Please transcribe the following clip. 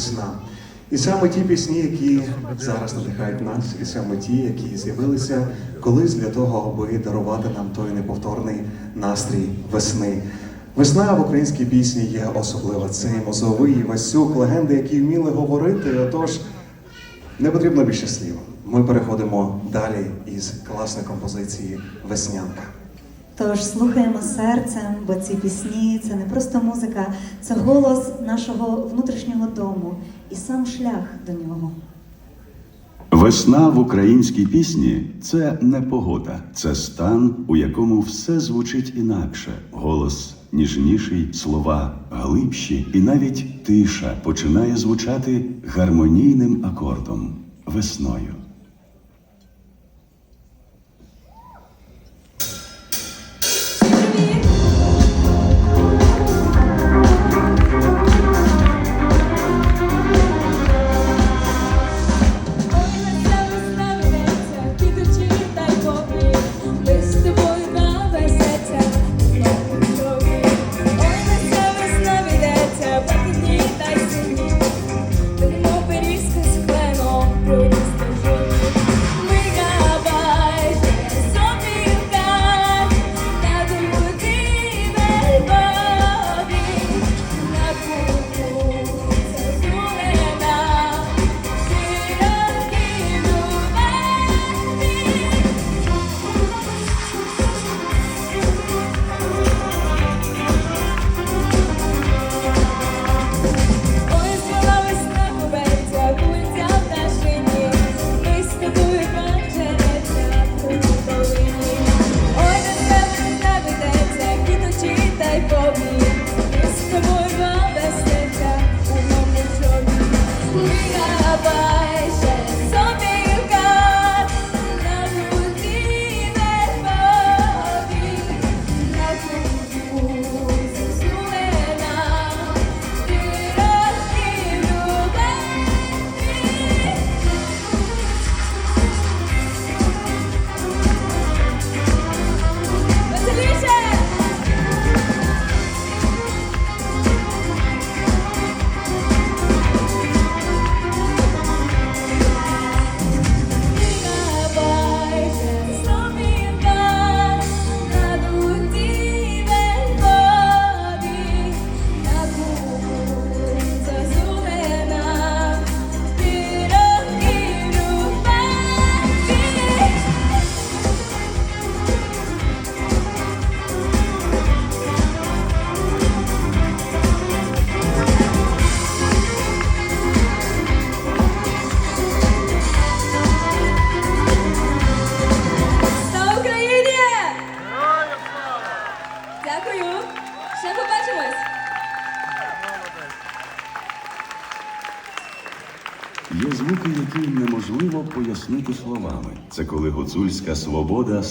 Весна. І саме ті пісні, які зараз надихають нас, і саме ті, які з'явилися колись для того, аби дарувати нам той неповторний настрій весни. Весна в українській пісні є особлива. Це Мозовий, Васюк, легенди, які вміли говорити. Отож, не потрібно більше слів. Ми переходимо далі із класної композиції Веснянка. Тож слухаємо серцем, бо ці пісні це не просто музика, це голос нашого внутрішнього дому і сам шлях до нього. Весна в українській пісні це не погода, це стан, у якому все звучить інакше. Голос ніжніший, слова глибші, і навіть тиша починає звучати гармонійним акордом весною. Дякую! Ще побачимось! Є звуки, які неможливо пояснити словами. Це коли гуцульська свобода стикається